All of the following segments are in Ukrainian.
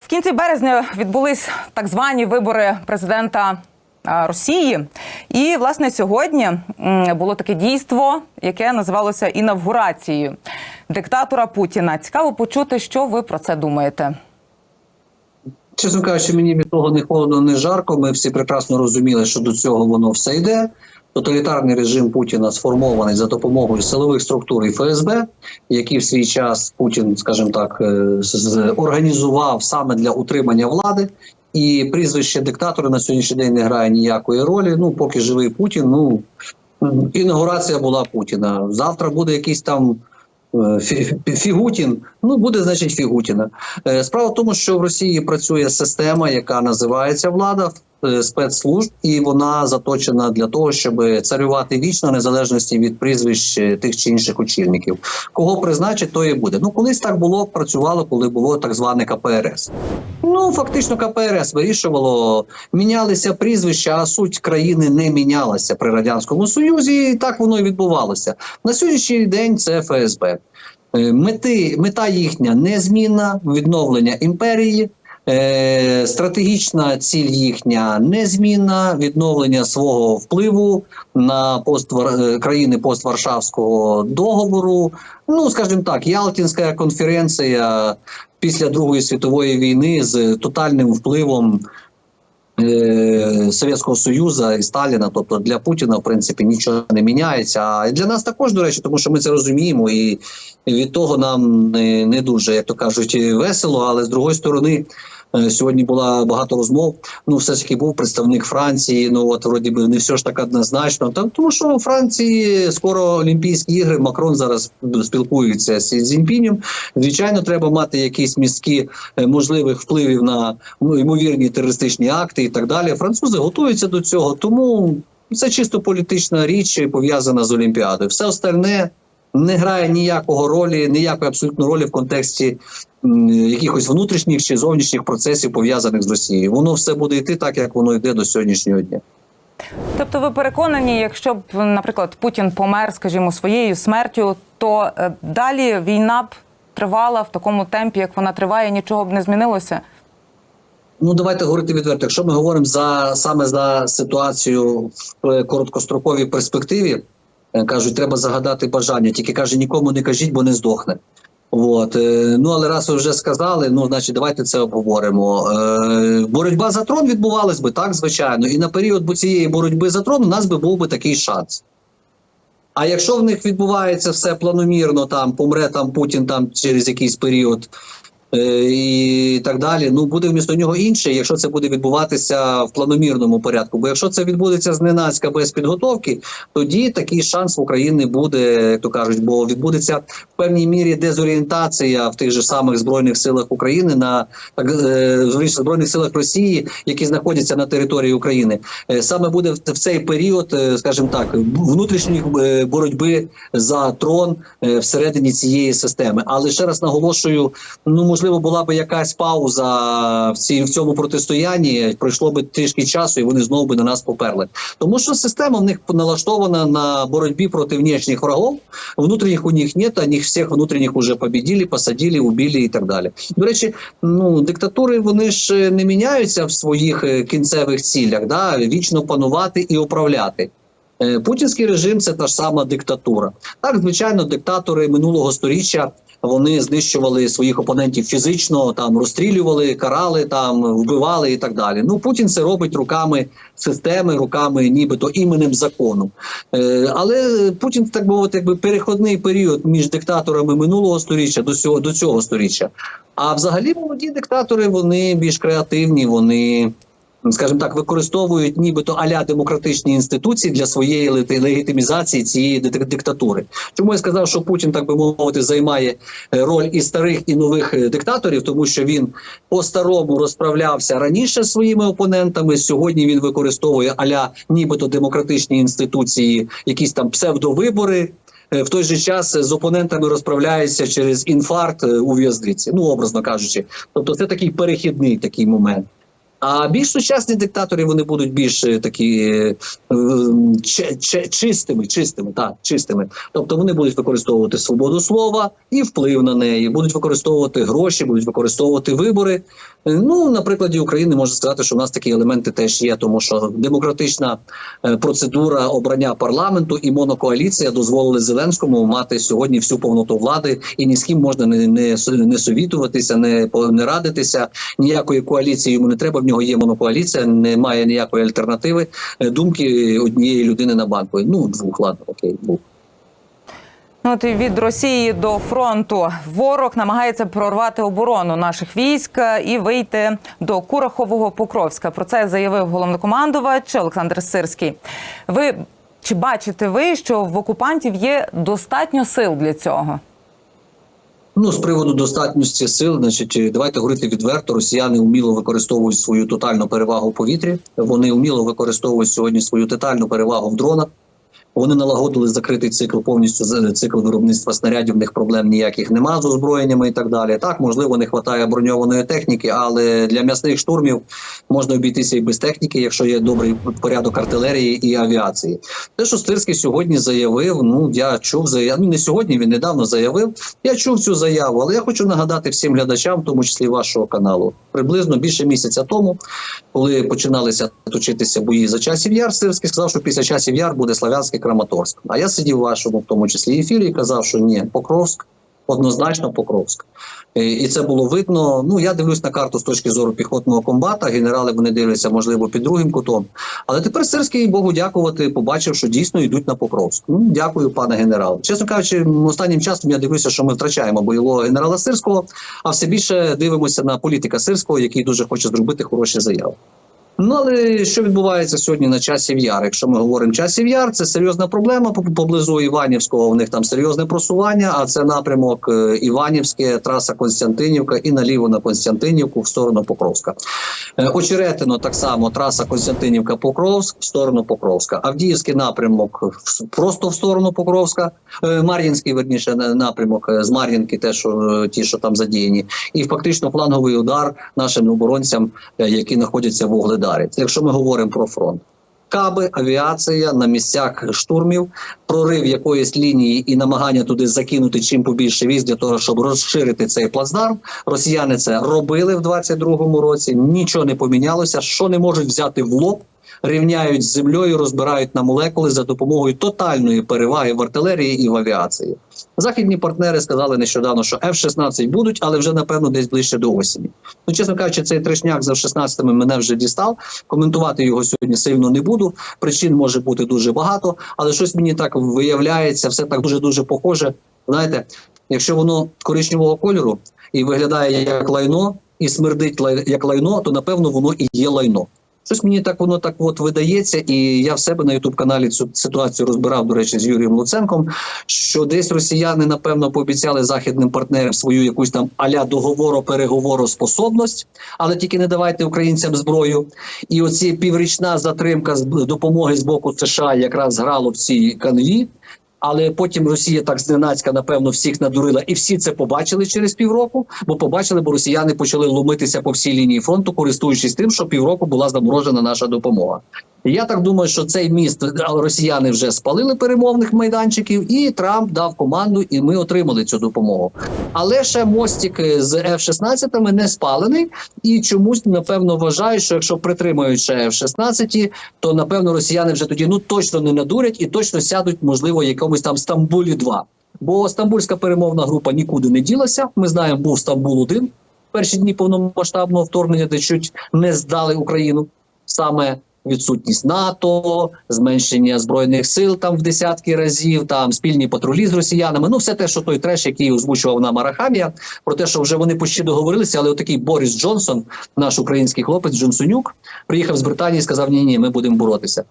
В кінці березня відбулись так звані вибори президента Росії. І власне сьогодні було таке дійство, яке називалося інавгурацією диктатора Путіна. Цікаво почути, що ви про це думаєте. Чесно кажучи, мені від того не холодно, не жарко. Ми всі прекрасно розуміли, що до цього воно все йде. Тоталітарний режим Путіна сформований за допомогою силових структур і ФСБ, які в свій час Путін, скажімо так, е, організував саме для утримання влади. І прізвище диктатора на сьогоднішній день не грає ніякої ролі. Ну, поки живий Путін, ну інаугурація була Путіна. Завтра буде якийсь там е, Фі- Фі- Фігутін. Ну буде значить Фігутіна. Е, Справа в тому, що в Росії працює система, яка називається влада спецслужб, і вона заточена для того, щоб царювати вічно незалежності від прізвищ е, тих чи інших очільників. Кого призначить, то і буде. Ну колись так було, працювало, коли було так зване КПРС. Ну фактично, КПРС вирішувало, мінялися прізвища, а суть країни не мінялася при радянському союзі. І так воно і відбувалося. На сьогоднішній день це ФСБ. Е, Мети, мета їхня незмінна, відновлення імперії. Е, стратегічна ціль їхня незмінна, відновлення свого впливу на поствар... е, країни постваршавського договору. Ну, скажімо так, Ялтинська конференція після Другої світової війни з тотальним впливом е, Совєтського Союзу і Сталіна, тобто для Путіна, в принципі, нічого не міняється. А для нас також, до речі, тому що ми це розуміємо, і від того нам не, дуже, як то кажуть, весело. Але з другої сторони, сьогодні була багато розмов. Ну, все ж таки був представник Франції. Ну от вроді би не все ж так однозначно. Та тому, що у Франції скоро Олімпійські ігри. Макрон зараз спілкується з Сі Звичайно, треба мати якісь містки е, можливих впливів на ну, ймовірні терористичні акти і так далі. Французи готуються до цього, тому це чисто політична річ пов'язана з Олімпіадою. Все остальне не грає ніякого ролі, ніякої абсолютно ролі в контексті якихось внутрішніх чи зовнішніх процесів пов'язаних з Росією. Воно все буде йти так, як воно йде до сьогоднішнього дня. Тобто, ви переконані, якщо б, наприклад, Путін помер, скажімо, своєю смертю, то е, далі війна б тривала в такому темпі, як вона триває, нічого б не змінилося. Ну давайте говорити відверто. Якщо ми говоримо за саме за ситуацію в е, короткостроковій перспективі, кажуть, треба загадати бажання. Тільки каже, нікому не кажіть, бо не здохне. От е, ну але раз ви вже сказали, ну значить, давайте це обговоримо. Е, боротьба за трон відбувалась би так, звичайно, і на період цієї боротьби за трон у нас би був би такий шанс. А якщо в них відбувається все планомірно, там помре там Путін там через якийсь період е, і так далі, ну буде вмісто нього інше, якщо це буде відбуватися в планомірному порядку. Бо якщо це відбудеться зненацька без підготовки, тоді такий шанс в Україні буде, як то кажуть, бо відбудеться в певній мірі дезорієнтація в тих же самих збройних силах України на так е, збройних силах Росії, які знаходяться на території України. Е, Саме буде в цей період, е, скажімо так, внутрішньої е, боротьби за трон е, всередині цієї системи. Але ще раз наголошую, ну можливо, була би якась пауза в цій в цьому протистоянні. Пройшло би трішки часу, і вони знову би на нас поперли. Тому що система в них налаштована на боротьбі проти внешніх врагов. Внутрішніх у них нет, а них всіх внутрішніх уже победили, посадили, убили і так далі. До речі, ну диктатури вони ж е, не міняються в своїх е, кінцевих цілях, да вічно панувати і управляти. Е, Путінський режим це та ж сама диктатура. Так, звичайно, диктатори минулого сторіччя вони знищували своїх опонентів фізично, там розстрілювали, карали, там вбивали і так далі. Ну Путін це робить руками системи, руками, нібито іменем закону. Е, але Путін, так би мовити, якби переходний період між диктаторами минулого сторіччя до цього до цього сторіччя. А взагалі молоді диктатори вони більш креативні, вони скажімо так, використовують нібито аля демократичні інституції для своєї легітимізації цієї диктатури. Чому я сказав, що Путін, так би мовити, займає е, роль і старих, і нових е, диктаторів, тому що він по-старому розправлявся раніше своїми опонентами. Сьогодні він використовує аля нібито демократичні інституції, якісь там псевдовибори. Е, В той же час з опонентами розправляється через інфаркт у в'язниці, ну образно кажучи. Тобто, це такий перехідний такий момент. А більш сучасні диктатори вони будуть більш е, такі е, е, чи- чи- чистими, чистими, так, чистими. Тобто вони будуть використовувати свободу слова і вплив на неї, будуть використовувати гроші, будуть використовувати вибори. Ну, на прикладі України можна сказати, що в нас такі елементи теж є, тому що демократична е, процедура обрання парламенту і монокоаліція дозволили Зеленському мати сьогодні всю повноту влади, і ні з ким можна не, не, не совітуватися, не, не радитися. Ніякої коаліції йому не треба. В нього є монокоаліція, немає ніякої альтернативи. Е, Думки однієї людини на банку. Ну двох, ладно, окей, двох. Ну, от і від Росії до фронту ворог намагається прорвати оборону наших військ і вийти до Курахового Покровська. Про це заявив головнокомандувач Олександр Сирський. Ви чи бачите ви, що в окупантів є достатньо сил для цього? Ну, з приводу достатності сил, значить, давайте говорити відверто. Росіяни вміло використовують свою тотальну перевагу в повітрі. Вони вміло використовують сьогодні свою тотальну перевагу в дронах. Вони налагодили закритий цикл повністю з- цикл виробництва снарядів. В них проблем ніяких нема з озброєннями і так далі. Так, можливо, не вистачає броньованої техніки, але для м'ясних штурмів можна обійтися і без техніки, якщо є добрий порядок артилерії і авіації. Те, що Стирський сьогодні заявив, ну я чув заяву. Ну не сьогодні він недавно заявив. Я чув цю заяву, але я хочу нагадати всім глядачам, в тому числі вашого каналу, приблизно більше місяця тому, коли починалися точитися бої за часів яр, Сирський сказав, що після часів яр буде Славянський Краматорськ. А я сидів в вашому, в тому числі ефірі, і казав, що ні, Покровськ. Однозначно Покровськ. Е, І це було видно. Ну я дивлюсь на карту з точки зору піхотного комбата. Генерали вони дивляться, можливо, під другим кутом. Але тепер Сирський Богу дякувати, побачив, що дійсно йдуть на Покровськ. Ну дякую, пане генерал. Чесно кажучи, останнім часом я дивлюся, що ми втрачаємо бойового генерала Сирського, а все більше дивимося на політика Сирського, який дуже хоче зробити хороші заяви. Ну але що відбувається сьогодні на часів яр? Якщо ми говоримо часів яр, це серйозна проблема поблизу Іванівського. У них там серйозне просування. А це напрямок е, Іванівське, траса Константинівка і наліво на Константинівку в сторону Покровська. Е, Очеретино так само траса Константинівка Покровськ в сторону Покровська. Авдіївський напрямок просто в сторону Покровська. Е, Мар'їнський верніше напрямок з Мар'їнки, те, що ті, що там задіяні, і фактично фланговий удар нашим оборонцям, які знаходяться в Угледарі. Це якщо ми говоримо про фронт. Каби, авіація на місцях штурмів, прорив якоїсь лінії і намагання туди закинути чим побільше військ для того, щоб розширити цей плацдарм. Росіяни це робили в 22-му році. Нічого не помінялося. Що не можуть взяти в лоб, рівняють з землею, розбирають на молекули за допомогою тотальної переваги в артилерії і в авіації. Західні партнери сказали нещодавно, що F-16 будуть, але вже напевно десь ближче до осені. Ну, чесно кажучи, цей трешняк за F-16 мене вже дістав. Коментувати його сьогодні сильно не буду. Причин може бути дуже багато, але щось мені так виявляється, все так дуже дуже похоже. Знаєте, якщо воно коричневого кольору і виглядає як лайно, і смердить як лайно, то напевно воно і є лайно. Щось мені так воно так от видається, і я в себе на ютуб каналі цю ситуацію розбирав, до речі, з Юрієм Луценком. Що десь росіяни напевно пообіцяли західним партнерам свою якусь там аля договоро переговороспособність, але тільки не давайте українцям зброю. І оці піврічна затримка допомоги з боку США якраз грало в цій канві. Але потім Росія так зненацька, напевно, всіх надурила, і всі це побачили через півроку. Бо побачили, бо росіяни почали ломитися по всій лінії фронту, користуючись тим, що півроку була заморожена наша допомога. Я так думаю, що цей міст росіяни вже спалили перемовних майданчиків, і Трамп дав команду, і ми отримали цю допомогу. Але ще мостик з F-16 не спалений, і чомусь напевно вважають, що якщо притримають ще F-16, то напевно росіяни вже тоді ну точно не надурять і точно сядуть, можливо, в якомусь там Стамбулі 2 Бо Стамбульська перемовна група нікуди не ділася. Ми знаємо, був Стамбул 1 перші дні повномасштабного вторгнення, де чуть не здали Україну саме. Відсутність НАТО, зменшення збройних сил там в десятки разів, там спільні патрулі з росіянами. Ну, все те, що той треш, який озвучував нам Арахамія, про те, що вже вони почти договорилися, але отакий Борис Джонсон, наш український хлопець Джонсонюк, приїхав з Британії і сказав: Ні, ні, ми будемо боротися.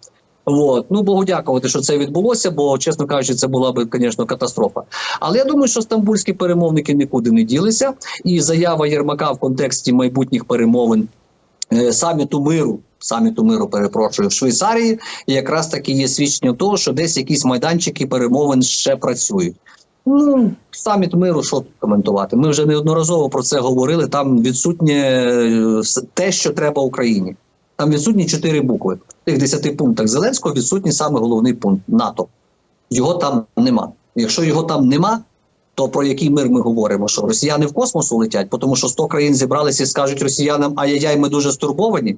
От. Ну Богу дякувати, що це відбулося, бо чесно кажучи, це була би, звісно, катастрофа. Але я думаю, що стамбульські перемовники нікуди не ділися, і заява Єрмака в контексті майбутніх перемовин е, саміту миру. Саміту миру перепрошую в Швейцарії, якраз таки є свідчення того, що десь якісь майданчики перемовин ще працюють. Ну, саміт миру, що тут коментувати? Ми вже неодноразово про це говорили. Там відсутнє е, те, що треба Україні. Там відсутні чотири букви. В тих десяти пунктах Зеленського відсутній саме головний пункт НАТО. Його там нема. Якщо його там нема, то про який мир ми говоримо? Що росіяни в космосу летять, тому що 100 країн зібралися і скажуть росіянам, ай-яй-яй, ми дуже стурбовані.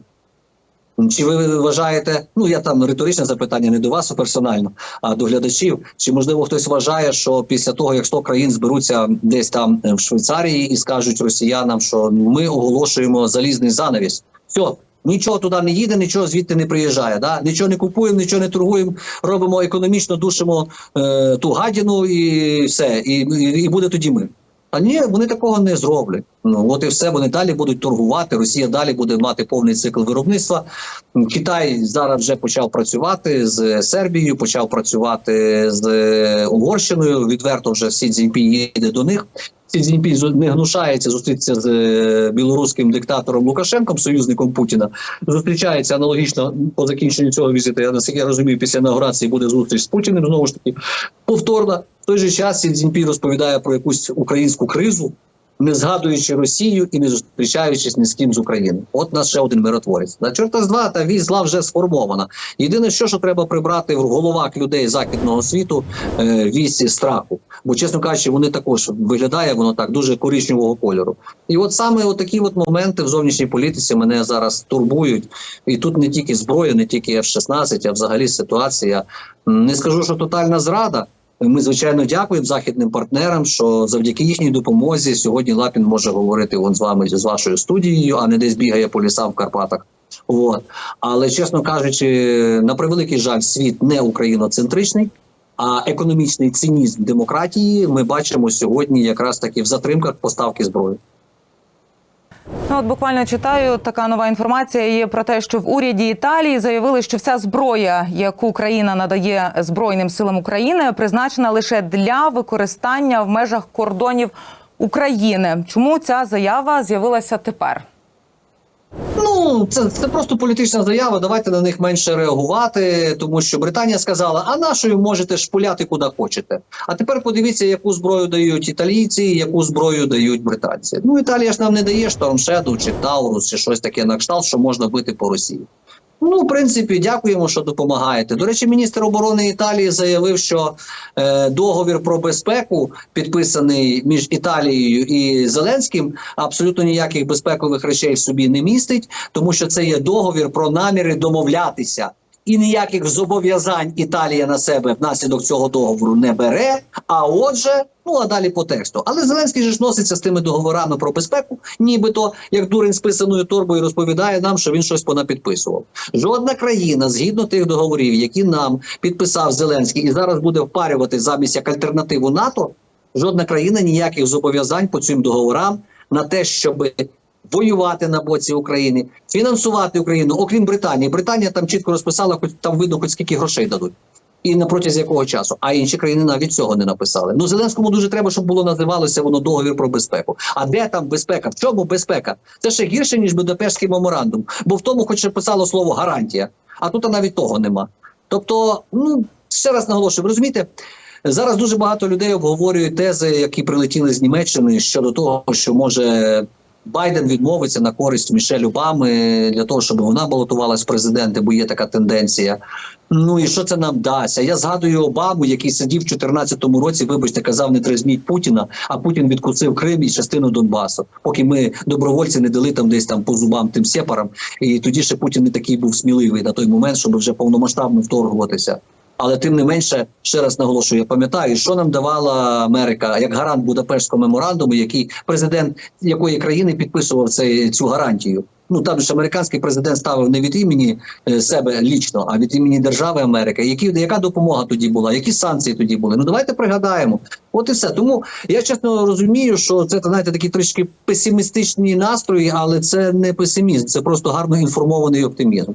Чи ви вважаєте, ну я там риторичне запитання не до вас персонально, а до глядачів? Чи можливо хтось вважає, що після того, як 100 країн зберуться десь там е, в Швейцарії і скажуть росіянам, що ми оголошуємо залізний занавіс? Все, нічого туди не їде, нічого звідти не приїжджає. Да? Нічого не купуємо, нічого не торгуємо, робимо економічно, душимо е, ту гадіну і все, і, і, і буде тоді мир. А ні, вони такого не зроблять. Ну от і все. Вони далі будуть торгувати. Росія далі буде мати повний цикл виробництва. Китай зараз вже почав працювати з Сербією, почав працювати з Угорщиною. Відверто вже Сі Цзіньпінь їде до них. Сі Цзіньпінь не гнушається зустрітися з е, білоруським диктатором Лукашенком, союзником Путіна. Зустрічається аналогічно по закінченню цього візиту. Я наскільки я розумію, після інаугурації буде зустріч з Путіним. Знову ж таки, повторно. В той же час Сі Цзіньпінь розповідає про якусь українську кризу, не згадуючи Росію і не зустрічаючись ні з ким з України. От нас ще один миротворець. На чорта з два та вісь вже сформована. Єдине, що, що треба прибрати в головах людей західного світу е, вісь страху. Бо, чесно кажучи, вони також виглядає воно так дуже коричневого кольору. І от саме такі от моменти в зовнішній політиці мене зараз турбують. І тут не тільки зброя, не тільки F-16, а взагалі ситуація. Не скажу, що тотальна зрада. Ми звичайно дякуємо західним партнерам, що завдяки їхній допомозі сьогодні Лапін може говорити вон з вами з вашою студією, а не десь бігає по лісам в Карпатах. От. Але чесно кажучи, на превеликий жаль, світ не україноцентричний, а економічний цинізм демократії ми бачимо сьогодні якраз таки в затримках поставки зброї. Ну, от буквально читаю така нова інформація є про те, що в уряді Італії заявили, що вся зброя, яку країна надає Збройним силам України, призначена лише для використання в межах кордонів України. Чому ця заява з'явилася тепер? Ну, це, це просто політична заява. Давайте на них менше реагувати, тому що Британія сказала: а нашою можете шпуляти куди хочете. А тепер подивіться, яку зброю дають італійці, яку зброю дають британці. Ну, Італія ж нам не дає Shadow чи Таурус, чи щось таке на кшталт, що можна бити по Росії. Ну, в принципі, дякуємо, що допомагаєте. До речі, міністр оборони Італії заявив, що е, договір про безпеку, підписаний між Італією і Зеленським, абсолютно ніяких безпекових речей в собі не містить, тому що це є договір про наміри домовлятися. І ніяких зобов'язань Італія на себе внаслідок цього договору не бере. А отже, ну а далі по тексту. Але Зеленський же ж носиться з тими договорами про безпеку, нібито як дурень з писаною торбою розповідає нам, що він щось понапідписував. Жодна країна, згідно тих договорів, які нам підписав Зеленський, і зараз буде впарювати замість як альтернативу НАТО. Жодна країна ніяких зобов'язань по цим договорам на те, щоб воювати на боці України, фінансувати Україну, окрім Британії. Британія там чітко розписала, хоч там видно, хоч скільки грошей дадуть. І на протязі якого часу, а інші країни навіть цього не написали. Ну Зеленському дуже треба, щоб було називалося воно договір про безпеку. А де там безпека? В чому безпека? Це ще гірше ніж Будапештський меморандум, бо в тому, хоч писало слово гарантія, а тут навіть того нема. Тобто, ну ще раз наголошую, розумієте, зараз дуже багато людей обговорюють тези, які прилетіли з Німеччини щодо того, що може Байден відмовиться на користь Мішель Обами для того, щоб вона балотувалась президенти, бо є така тенденція. Ну і що це нам дасть? Я згадую Обаму, який сидів в 2014 році, вибачте, казав, не трезвіть Путіна, а Путін відкусив Крим і частину Донбасу, поки ми добровольці не дали там десь там по зубам тим сепарам. І тоді ще Путін не такий був сміливий на той момент, щоб вже повномасштабно вторгуватися. Але тим не менше, ще раз наголошую, я пам'ятаю, що нам давала Америка як гарант Будапештського меморандуму, який президент якої країни підписував цей цю гарантію. Ну там ж американський президент ставив не від імені е, себе лічно, а від імені держави Америки. Які яка допомога тоді була? Які санкції тоді були? Ну давайте пригадаємо. От і все. Тому я чесно розумію, що це знаєте такі трішки песимістичні настрої, але це не песимізм, це просто гарно інформований оптимізм.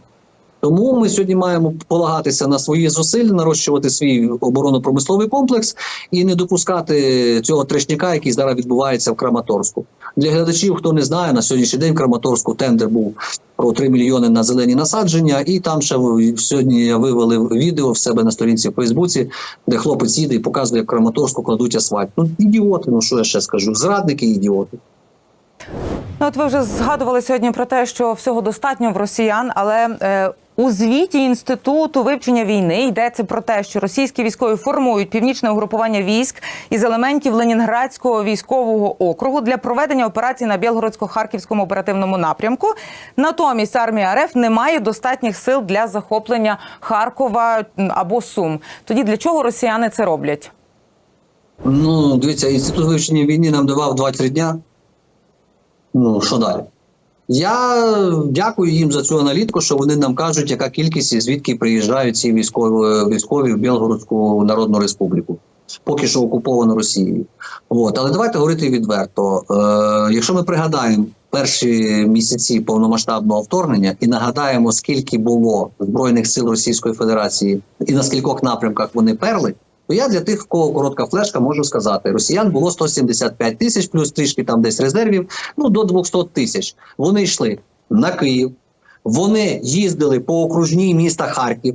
Тому ми сьогодні маємо полагатися на свої зусилля, нарощувати свій оборонно-промисловий комплекс і не допускати цього трешняка, який зараз відбувається в Краматорську. Для глядачів, хто не знає, на сьогоднішній день в Краматорську тендер був про 3 мільйони на зелені насадження, і там ще сьогодні вивели відео в себе на сторінці в Фейсбуці, де хлопець їде і показує, як Краматорську кладуть асфальт. Ну ідіоти, ну що я ще скажу? Зрадники ідіоти. Ну, от ви вже згадували сьогодні про те, що всього достатньо в росіян, але е, у звіті інституту вивчення війни йдеться про те, що російські військові формують північне угрупування військ із елементів Ленінградського військового округу для проведення операцій на Білгородсько-харківському оперативному напрямку. Натомість армія РФ не має достатніх сил для захоплення Харкова або Сум. Тоді для чого росіяни це роблять? Ну, дивіться, інститут вивчення війни нам давав 2-3 дня. Ну, що далі? Я дякую їм за цю аналітику, що вони нам кажуть, яка кількість і звідки приїжджають ці військові, військові в Білгородську Народну Республіку, поки що окуповану Росією. От. Але давайте говорити відверто. Е, якщо ми пригадаємо перші місяці повномасштабного вторгнення і нагадаємо, скільки було Збройних сил Російської Федерації і на скількох напрямках вони перли, то я для тих, в кого коротка флешка, можу сказати: росіян було 175 тисяч, плюс трішки там десь резервів, ну до 200 тисяч. Вони йшли на Київ, вони їздили по окружній міста Харків,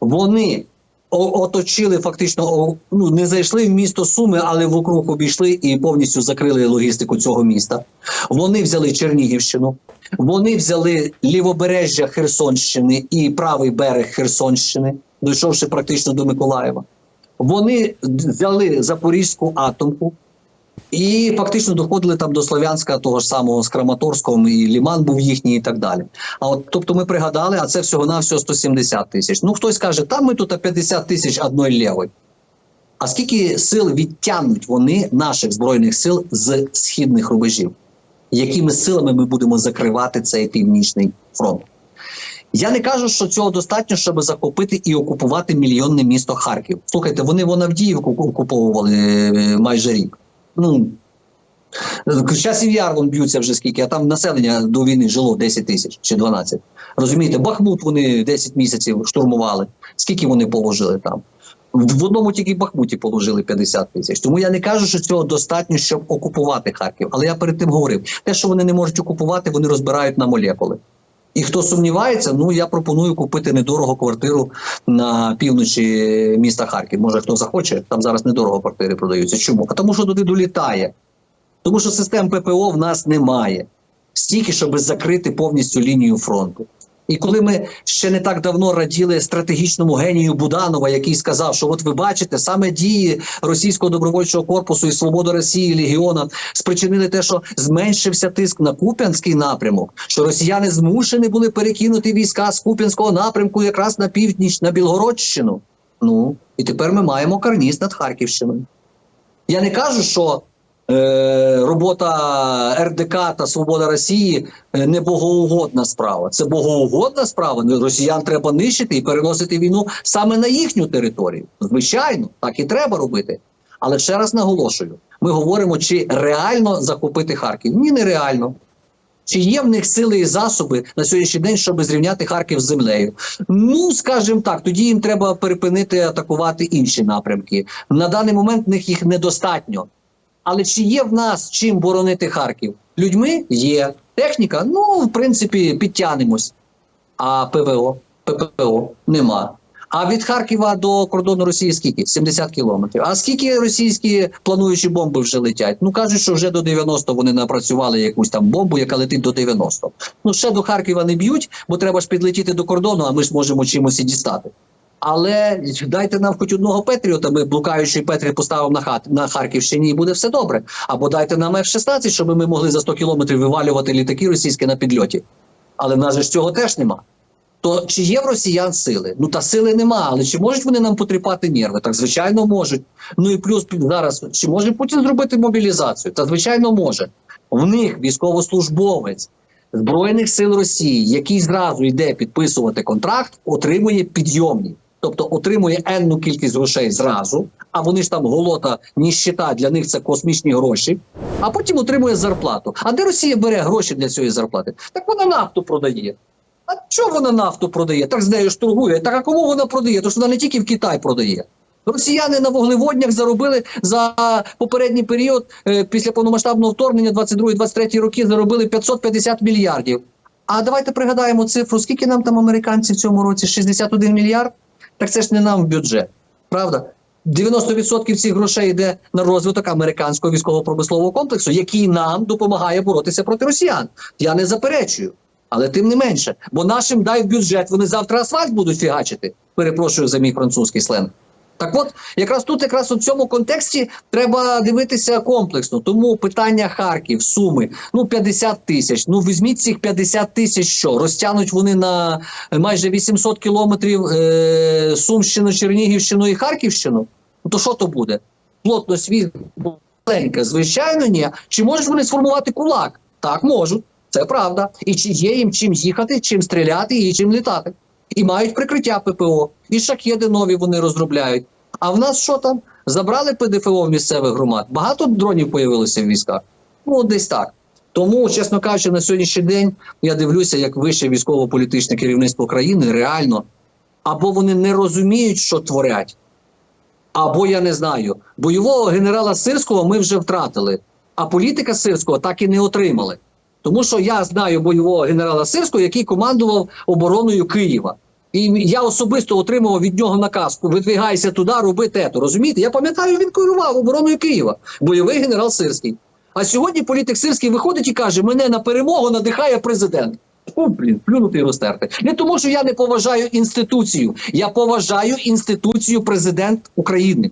вони оточили фактично, ну не зайшли в місто Суми, але вокруг обійшли і повністю закрили логістику цього міста. Вони взяли Чернігівщину, вони взяли лівобережжя Херсонщини і правий берег Херсонщини, дійшовши практично до Миколаєва. Вони взяли Запорізьку атомку і фактично доходили там до Слов'янська, того ж самого з Краматорського, і Ліман був їхній, і так далі. А от тобто ми пригадали, а це всього навсього 170 тисяч. Ну хтось каже, там ми тут 50 тисяч одної лівої. А скільки сил відтягнуть вони наших збройних сил з східних рубежів? Якими силами ми будемо закривати цей північний фронт? Я не кажу, що цього достатньо, щоб захопити і окупувати мільйонне місто Харків. Слухайте, вони вон Авдіївку окуповували е, майже рік. Ну часів яр вон б'ються вже скільки, а там населення до війни жило 10 тисяч чи 12. Розумієте, Бахмут вони 10 місяців штурмували. Скільки вони положили там? В в одному тільки Бахмуті положили 50 тисяч. Тому я не кажу, що цього достатньо, щоб окупувати Харків. Але я перед тим говорив: те, що вони не можуть окупувати, вони розбирають на молекули. І хто сумнівається, ну я пропоную купити недорого квартиру на півночі міста Харків. Може хто захоче, там зараз недорого квартири продаються. Чому? А тому, що туди долітає. Тому що систем ППО в нас немає стільки, щоб закрити повністю лінію фронту. І коли ми ще не так давно раділи стратегічному генію Буданова, який сказав, що от ви бачите, саме дії російського добровольчого корпусу і свобода Росії Легіона спричинили те, що зменшився тиск на Куп'янський напрямок, що росіяни змушені були перекинути війська з Куп'янського напрямку якраз на північ, на Білгородщину. Ну і тепер ми маємо карніс над Харківщиною. Я не кажу, що робота РДК та Свобода Росії е, не богоугодна справа. Це богоугодна справа. Росіян треба нищити і переносити війну саме на їхню територію. Звичайно, так і треба робити. Але ще раз наголошую: ми говоримо, чи реально захопити Харків? Ні, нереально. Чи є в них сили і засоби на сьогоднішній день, щоб зрівняти Харків з землею? Ну, скажімо так, тоді їм треба перепинити атакувати інші напрямки. На даний момент в них їх недостатньо. Але чи є в нас чим боронити Харків? Людьми є. Техніка, ну, в принципі, підтягнемось. А ПВО, ППО нема. А від Харкова до кордону Росії скільки? 70 кілометрів. А скільки російські плануючі бомби вже летять? Ну кажуть, що вже до 90 вони напрацювали якусь там бомбу, яка летить до 90. Ну ще до Харкова не б'ють, бо треба ж підлетіти до кордону, а ми ж можемо чимось і дістати. Але дайте нам хоч одного Петріота, ми блукаючий Петрі поставимо на хат на Харківщині, і буде все добре. Або дайте нам F-16, щоб ми могли за 100 кілометрів вивалювати літаки російські на підльоті. Але в нас же ж цього теж нема. То чи є в росіян сили? Ну та сили нема, але чи можуть вони нам потріпати нерви? Так звичайно можуть. Ну і плюс зараз чи може Путін зробити мобілізацію? Та звичайно може. В них військовослужбовець Збройних сил Росії, який зразу йде підписувати контракт, отримує підйомні. Тобто отримує енну кількість грошей зразу, а вони ж там голота, ніщита, для них це космічні гроші, а потім отримує зарплату. А де Росія бере гроші для цієї зарплати? Так вона нафту продає. А чого вона нафту продає? Так з нею ж торгує. Так а кому вона продає? Тож вона не тільки в Китай продає. Росіяни на вуглеводнях заробили за попередній період е, після повномасштабного вторгнення 22-23 роки заробили 550 мільярдів. А давайте пригадаємо цифру, скільки нам там американці в цьому році? 61 мільярд? Так це ж не нам в бюджет, правда? 90% цих грошей йде на розвиток американського військово-промислового комплексу, який нам допомагає боротися проти росіян. Я не заперечую. Але тим не менше, бо нашим дай в бюджет, вони завтра асфальт будуть фігачити. Перепрошую за мій французький сленг. Так от, якраз тут, якраз у цьому контексті треба дивитися комплексно. Тому питання Харків, Суми, ну 50 тисяч. Ну візьміть цих 50 тисяч, що розтягнуть вони на майже 800 кілометрів е, Сумщину, Чернігівщину і Харківщину. Ну то що то буде? Плотність від маленька, звичайно, ні. Чи можуть вони сформувати кулак? Так, можуть. Це правда. І чи є їм чим їхати, чим стріляти і чим літати? І мають прикриття ППО, і шахеди нові вони розробляють. А в нас що там? Забрали ПДФО в місцевих громад. Багато дронів появилося в військах. Ну, десь так. Тому, чесно кажучи, на сьогоднішній день я дивлюся, як вище військово-політичне керівництво країни реально або вони не розуміють, що творять, або я не знаю. Бойового генерала Сирського ми вже втратили, а політика Сирського так і не отримали. Тому що я знаю бойового генерала Сирського, який командував обороною Києва. І я особисто отримував від нього наказ: видвигайся туди, роби те-то. Розумієте? Я пам'ятаю, він керував обороною Києва, бойовий генерал Сирський. А сьогодні політик Сирський виходить і каже: мене на перемогу надихає президент. О, блін, плюнути і розтерти. Не тому, що я не поважаю інституцію. Я поважаю інституцію президент України.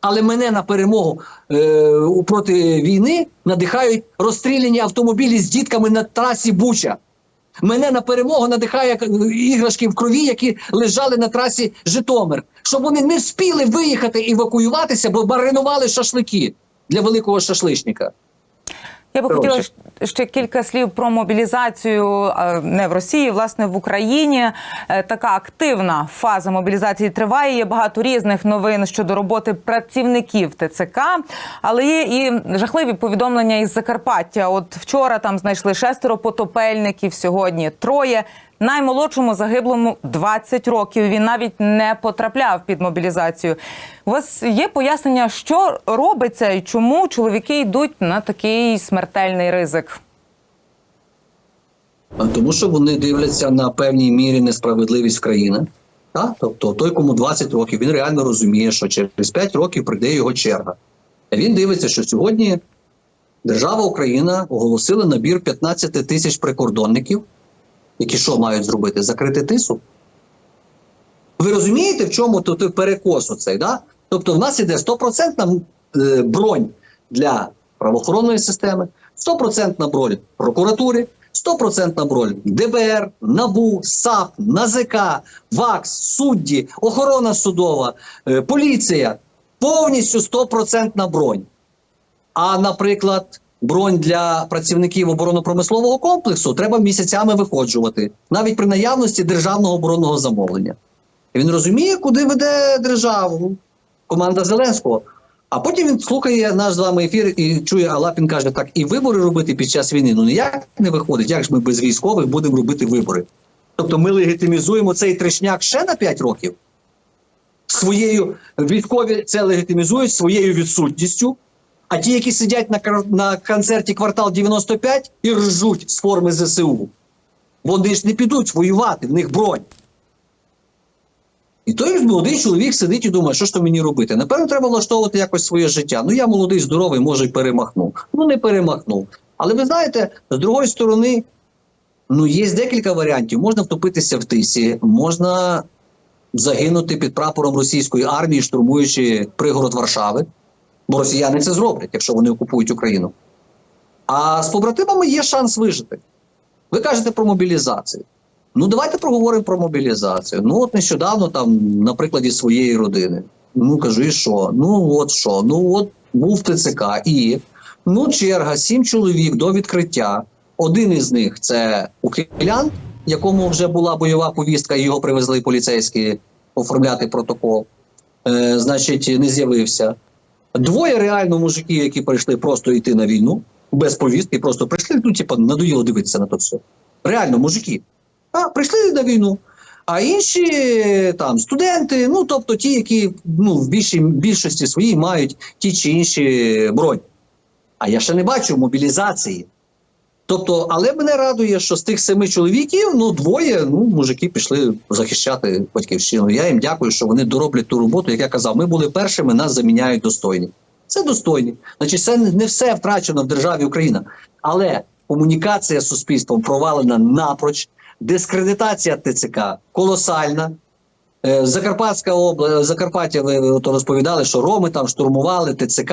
Але мене на перемогу е, проти війни надихають розстріляні автомобілі з дітками на трасі Буча. Мене на перемогу надихає е, іграшки в крові, які лежали на трасі Житомир, щоб вони не спіли виїхати евакуюватися, бо маринували шашлики для великого шашличника. Я би Коротше. хотіла ще кілька слів про мобілізацію е, не в Росії, власне в Україні. Е, Така активна фаза мобілізації триває. Є багато різних новин щодо роботи працівників ТЦК, але є і жахливі повідомлення із Закарпаття. От вчора там знайшли шестеро потопельників, сьогодні троє. Наймолодшому загиблому 20 років. Він навіть не потрапляв під мобілізацію. У вас є пояснення, що робиться і чому чоловіки йдуть на такий смертельний ризик? Тому що вони дивляться на певній мірі несправедливість країни. Так? Тобто той, кому 20 років, він реально розуміє, що через 5 років прийде його черга. Він дивиться, що сьогодні держава Україна оголосила набір 15 тисяч прикордонників, які що мають зробити? Закрити тису. Ви розумієте, в чому тут перекос оцей? Да? Тобто, в нас іде 100% е, бронь для правоохоронної системи, 100% бронь прокуратури, 100% бронь ДБР, НАБУ, САП, НАЗК, ВАКС, судді, охорона судова, е, поліція. Повністю 100% бронь. А, наприклад, бронь для працівників оборонно-промислового комплексу треба місяцями виходжувати, навіть при наявності державного оборонного замовлення. І він розуміє, куди веде державу команда Зеленського. А потім він слухає наш з вами ефір і чує, а Лапін каже: так, і вибори робити під час війни. Ну ніяк не виходить. Як ж ми без військових будемо робити вибори? Тобто ми легітимізуємо цей трешняк ще на 5 років. Своєю військові це легітимізують своєю відсутністю. А ті, які сидять на, на концерті квартал 95 і ржуть з форми ЗСУ, вони ж не підуть воювати, в них бронь. І той молодий чоловік сидить і думає, що ж то мені робити? Напевно, треба влаштовувати якось своє життя. Ну я молодий, здоровий, може, й перемахнув. Ну не перемахнув. Але ви знаєте, з другої сторони, ну є декілька варіантів. Можна втопитися в тисі, можна загинути під прапором російської армії, штурмуючи пригород Варшави. Бо росіяни це зроблять, якщо вони окупують Україну. А з побратимами є шанс вижити. Ви кажете про мобілізацію. Ну, давайте проговоримо про мобілізацію. Ну, от нещодавно, там, на прикладі своєї родини. Ну, кажу, і що? Ну, от що? Ну, от був ТЦК, і ну, черга, сім чоловік до відкриття. Один із них це ухилян, якому вже була бойова повістка, і його привезли поліцейські оформляти протокол. Е, значить, не з'явився. Двоє реально мужиків, які прийшли просто йти на війну без повістки, просто прийшли, ну, типу, надоїло дивитися на то все. Реально, мужики. А, прийшли на війну. А інші там студенти, ну тобто ті, які ну, в більшій більшості своїй мають ті чи інші бронь. А я ще не бачу мобілізації. Тобто, але мене радує, що з тих семи чоловіків, ну двоє, ну мужики пішли захищати батьківщину. Я їм дякую, що вони дороблять ту роботу. Як я казав, ми були першими, нас заміняють достойні. Це достойні. Значить, це не все втрачено в державі Україна. Але комунікація з суспільством провалена напроч, дискредитація ТЦК колосальна. Е, Закарпатська область, Закарпаття, ви ото розповідали, що Роми там штурмували ТЦК.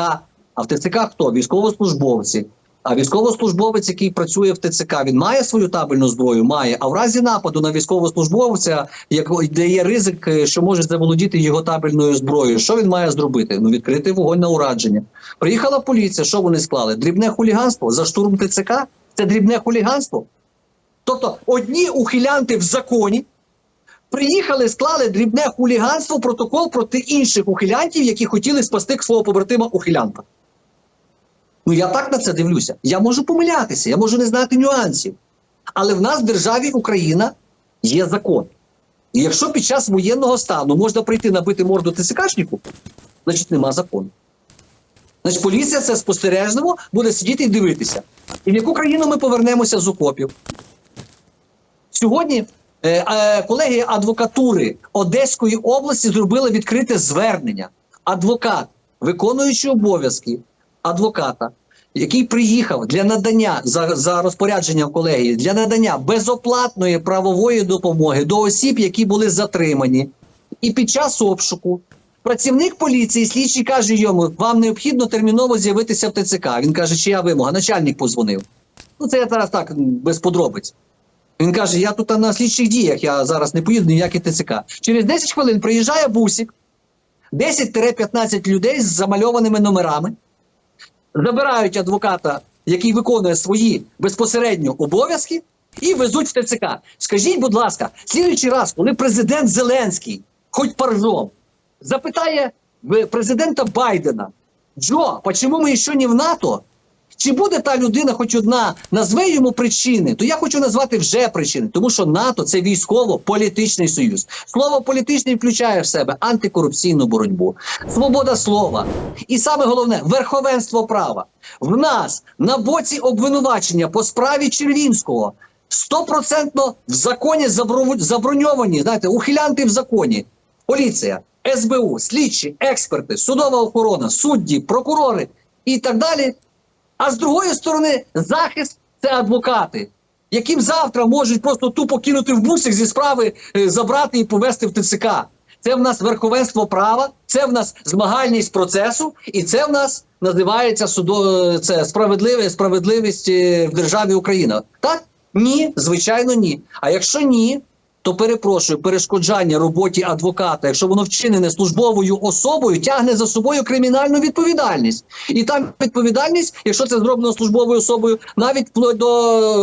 А в ТЦК хто? Військовослужбовці. А військовослужбовець, який працює в ТЦК, він має свою табельну зброю? Має. А в разі нападу на військовослужбовця, як де є ризик, е, що може заволодіти його табельною зброєю, що він має зробити? Ну відкрити вогонь на урадження. Приїхала поліція. Що вони склали? Дрібне хуліганство за штурм ТЦК? Це дрібне хуліганство. Тобто одні ухилянти в законі приїхали, склали дрібне хуліганство, протокол проти інших ухилянтів, які хотіли спасти свого побратима ухилянта. Ну я так на це дивлюся. Я можу помилятися, я можу не знати нюансів. Але в нас в державі Україна є закон. І якщо під час воєнного стану можна прийти набити морду ТСКшнику, значить нема закону. Значить, поліція це спостережливо буде сидіти і дивитися. І в яку країну ми повернемося з окопів? Сьогодні е, е, колеги адвокатури Одеської області зробили відкрите звернення. Адвокат, виконуючи обов'язки адвоката, який приїхав для надання за, за розпорядженням колегії для надання безоплатної правової допомоги до осіб, які були затримані, і під час обшуку. Працівник поліції, слідчий каже йому: вам необхідно терміново з'явитися в ТЦК. Він каже, чия вимога? Начальник позвонив. Ну, це я зараз так без подробиць. Він каже: Я тут на слідчих діях, я зараз не поїду ніякі ТЦК. Через 10 хвилин приїжджає бусик, 10-15 людей з замальованими номерами, забирають адвоката, який виконує свої безпосередньо обов'язки, і везуть в ТЦК. Скажіть, будь ласка, слідуючий раз, коли президент Зеленський, хоч паржом, запитає президента Байдена: Джо, чому ми ще не в НАТО? Чи буде та людина, хоч одна, назве йому причини, то я хочу назвати вже причини, тому що НАТО це військово-політичний союз. Слово політичний включає в себе антикорупційну боротьбу, свобода слова. І саме головне верховенство права. В нас на боці обвинувачення по справі Червінського стопроцентно в законі заброньовані, знаєте, ухилянти в законі. Поліція, СБУ, слідчі, експерти, судова охорона, судді, прокурори і так далі. А з другої сторони, захист це адвокати, яким завтра можуть просто тупо кинути в бусик зі справи, е, забрати і повести в ТЦК. Це в нас верховенство права, це в нас змагальність процесу, і це в нас називається судо... це справедливе, справедливість е, в державі Україна. Так? Ні, звичайно, ні. А якщо ні, то перепрошую, перешкоджання роботі адвоката, якщо воно вчинене службовою особою, тягне за собою кримінальну відповідальність. І там відповідальність, якщо це зроблено службовою особою, навіть вплоть до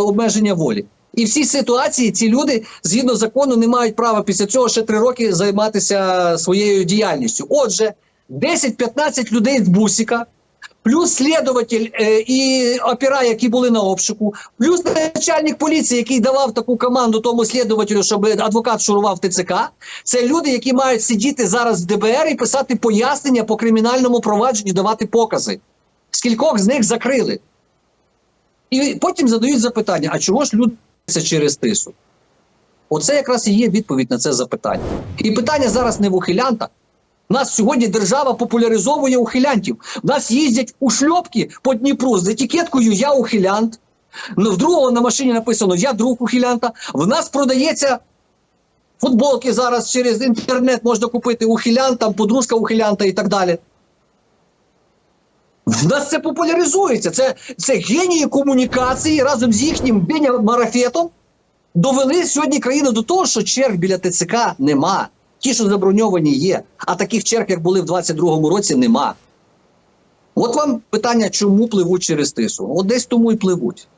обмеження волі. І в цій ситуації ці люди згідно закону не мають права після цього ще три роки займатися своєю діяльністю. Отже, 10-15 людей з бусика. Плюс слідуватель е, і опера, які були на обшуку, плюс начальник поліції, який давав таку команду тому слідувателю, щоб адвокат шурував ТЦК. Це люди, які мають сидіти зараз в ДБР і писати пояснення по кримінальному провадженню, давати покази. Скількох з них закрили. І потім задають запитання: а чого ж люди через тису? Оце якраз і є відповідь на це запитання. І питання зараз не в ухилянтах. Нас сьогодні держава популяризовує ухилянтів. У нас їздять у шльопки по Дніпру з етикеткою Я ухилянт. Ну, в другого на машині написано Я друг ухилянта. В нас продається футболки зараз через інтернет можна купити ухилянт, там подружка ухилянта і так далі. В нас це популяризується. Це, це генії комунікації разом з їхнім Беня марафетом довели сьогодні країну до того, що черг біля ТЦК нема. Ті, що заброньовані, є. А таких черг, як були в 22-му році, нема. От вам питання, чому пливуть через тису? От десь тому і пливуть.